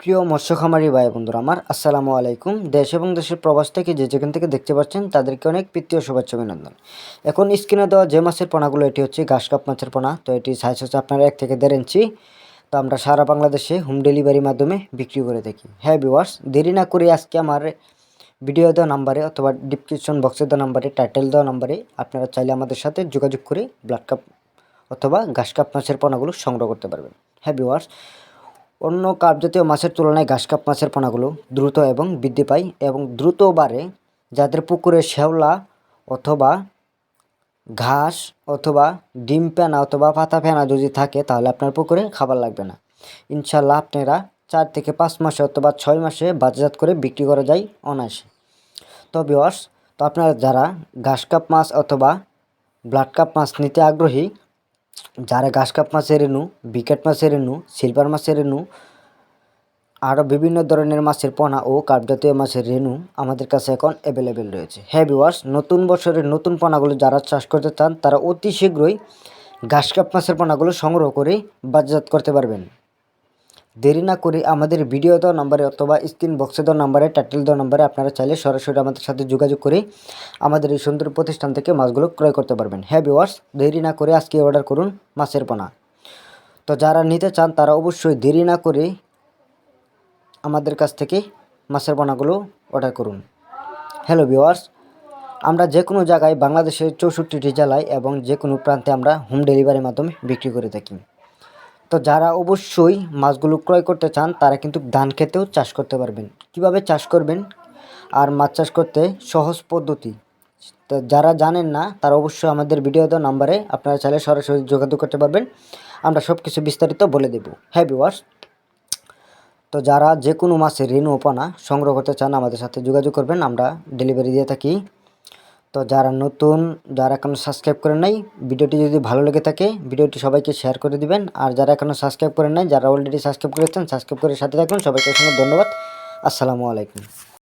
প্রিয় মৎস্য খামারি ভাই বন্ধুরা, আমার আসসালামু আলাইকুম। দেশ এবং দেশের প্রবাস থেকে যে যেখান থেকে দেখতে পাচ্ছেন, তাদেরকে অনেক প্রীতীয় শুভেচ্ছা অভিনন্দন। এখন স্ক্রিনে দেওয়া যে মাছের পোনাগুলো, এটি হচ্ছে ঘাস কাপ মাছের পোনা। তো এটি সাইজ হচ্ছে আপনার এক থেকে দেড় ইঞ্চি। তো আমরা সারা বাংলাদেশে হোম ডেলিভারির মাধ্যমে বিক্রি করে থাকি। হ্যাঁ বিওয়ার্স দেরি না করে আজকে আমার ভিডিও দেওয়া নাম্বারে অথবা ডিসক্রিপশন বক্সে দেওয়া নাম্বারে টাইটেল দেওয়া নাম্বারে আপনারা চাইলে আমাদের সাথে যোগাযোগ করে ব্লাড কাপ অথবা ঘাস কাপ মাছের পোনাগুলো সংগ্রহ করতে পারবেন। হ্যাঁ বিওয়ার্স অন্য কাপ জাতীয় মাছের তুলনায় ঘাস কাপ মাছের পোনাগুলো দ্রুত এবং বৃদ্ধি পায় এবং দ্রুত বাড়ে যাদের পুকুরে শ্যাওলা অথবা ঘাস অথবা ডিম ফেনা অথবা পাতা ফেনা যদি থাকে, তাহলে আপনার পুকুরে খাবার লাগবে না। ইনশাল্লাহ আপনারা চার থেকে পাঁচ মাসে অথবা ছয় মাসে বাজারজাত করে বিক্রি করা যায় অনায়াসে। তো বিওয়ার্স তো আপনারা যারা ঘাস কাপ মাছ অথবা ব্লাড কাপ মাছ নিতে আগ্রহী যারা গাছ কাপ মাছের রেণু বিকেট মাছের রেণু সিলভার মাছের রেণু আরও বিভিন্ন ধরনের মাছের পোনা ও কার্প জাতীয় মাছের রেণু আমাদের কাছে এখন অ্যাভেলেবেল রয়েছে। হ্যাঁ ভিওয়ার্স নতুন বছরের নতুন পোনাগুলো যারা চাষ করতে চান, তারা অতি শীঘ্রই ঘাসকাপ মাছের পোনাগুলো সংগ্রহ করে বাজারজাত করতে পারবেন। দেরি না করে আমাদের ভিডিও দেওয়া নাম্বারে অথবা স্ক্রিন বক্সে দেওয়া নাম্বারে টাইটেল দেওয়া নাম্বারে আপনারা চাইলে সরাসরি আমাদের সাথে যোগাযোগ করে আমাদের এই সুন্দর প্রতিষ্ঠান থেকে মাছগুলো ক্রয় করতে পারবেন। হ্যাঁ ভিওয়ার্স দেরি না করে আজকে অর্ডার করুন মাছের পোনা। তো যারা নিতে চান তারা অবশ্যই দেরি না করে আমাদের কাছ থেকে মাছের পোনাগুলো অর্ডার করুন। হ্যালো ভিওয়ার্স আমরা যে কোনো জায়গায় বাংলাদেশের চৌষট্টিটি জেলায় এবং যে কোনো প্রান্তে আমরা হোম ডেলিভারির মাধ্যমে বিক্রি করে থাকি। তো যারা অবশ্যই মাছগুলো ক্রয় করতে চান, তারা কিন্তু ধান খেতেও চাষ করতে পারবেন। কীভাবে চাষ করবেন? আর মাছ চাষ করতে সহজ পদ্ধতি? তো যারা জানেন না, তারা অবশ্যই আমাদের ভিডিও দেওয়া নাম্বারে আপনারা চাইলে সরাসরি যোগাযোগ করতে পারবেন। আমরা সব কিছু বিস্তারিত বলে দেব। হ্যাঁ ভিওয়ার্স তো যারা যে কোনো মাছের ঋণ ওপানা সংগ্রহ করতে চান, আমাদের সাথে যোগাযোগ করবেন। আমরা ডেলিভারি দিয়ে থাকি। তো যারা নতুন, যারা এখনও সাবস্ক্রাইব করে নাই, ভিডিওটি যদি ভালো লেগে থাকে, ভিডিওটি সবাইকে শেয়ার করে দিবেন। আর যারা এখনও সাবস্ক্রাইব করে নাই, যারা অলরেডি সাবস্ক্রাইব করেছেন সাবস্ক্রাইব করে সাথে থাকুন। সবাইকে অসংখ্য ধন্যবাদ। আসসালামু আলাইকুম।